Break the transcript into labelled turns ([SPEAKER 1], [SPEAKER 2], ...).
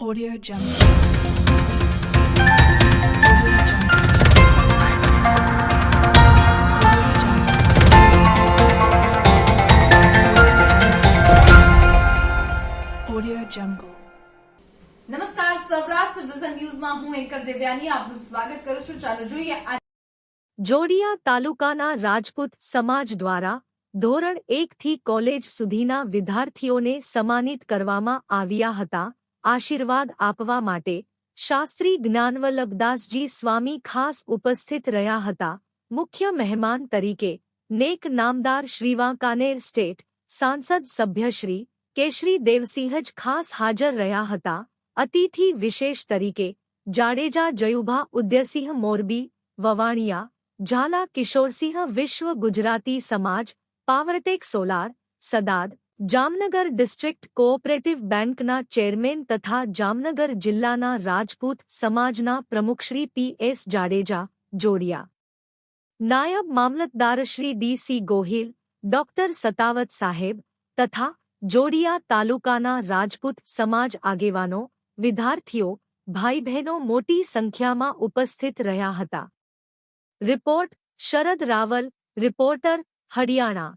[SPEAKER 1] Audio Jungle. Audio Jungle.
[SPEAKER 2] નમસ્કાર Saurashtra vision ન્યૂઝમાં હું એન્કર દેવ્યાની આપનું સ્વાગત કરું છું ચાલો જોઈએ
[SPEAKER 3] જોડિયા તાલુકાના રાજપૂત સમાજ દ્વારા ધોરણ એકથી કોલેજ સુધીના વિદ્યાર્થીઓને સન્માનિત કરવામાં આવ્યા હતા આશીર્વાદ આપવા માટે શાસ્ત્રી જ્ઞાનવલ્લભદાસજી સ્વામી ખાસ ઉપસ્થિત રહ્યા હતા. મુખ્ય મહેમાન તરીકે નેક નામદાર શ્રી કાનેર સ્ટેટ સાંસદ સભ્યશ્રી કેશરી દેવસિંહ જ ખાસ હાજર રહ્યા હતા. અતિથિ વિશેષ તરીકે જાડેજા જયુભા ઉદ્યસિંહ મોરબી, વવાણિયા, ઝાલા કિશોરસિંહ વિશ્વ ગુજરાતી સમાજ, પાવરટેક સોલાર, સદાદ જામનગર ડિસ્ટ્રિક્ટ કોઓપરેટિવ બેંકના ચેરમેન તથા જામનગર જિલ્લાના રાજપૂત સમાજના પ્રમુખશ્રી પી એસ જાડેજા જોડિયા. નાયબ મામલતદારશ્રી ડીસી ગોહિલ, ડોક્ટર સતાવત સાહેબ તથા જોડિયા તાલુકાના રાજપૂત સમાજ આગેવાનો, વિદ્યાર્થીઓ ભાઈ બહેનો મોટી સંખ્યામાં ઉપસ્થિત રહ્યા હતા. Report Sharad Raval, reporter, Haryana.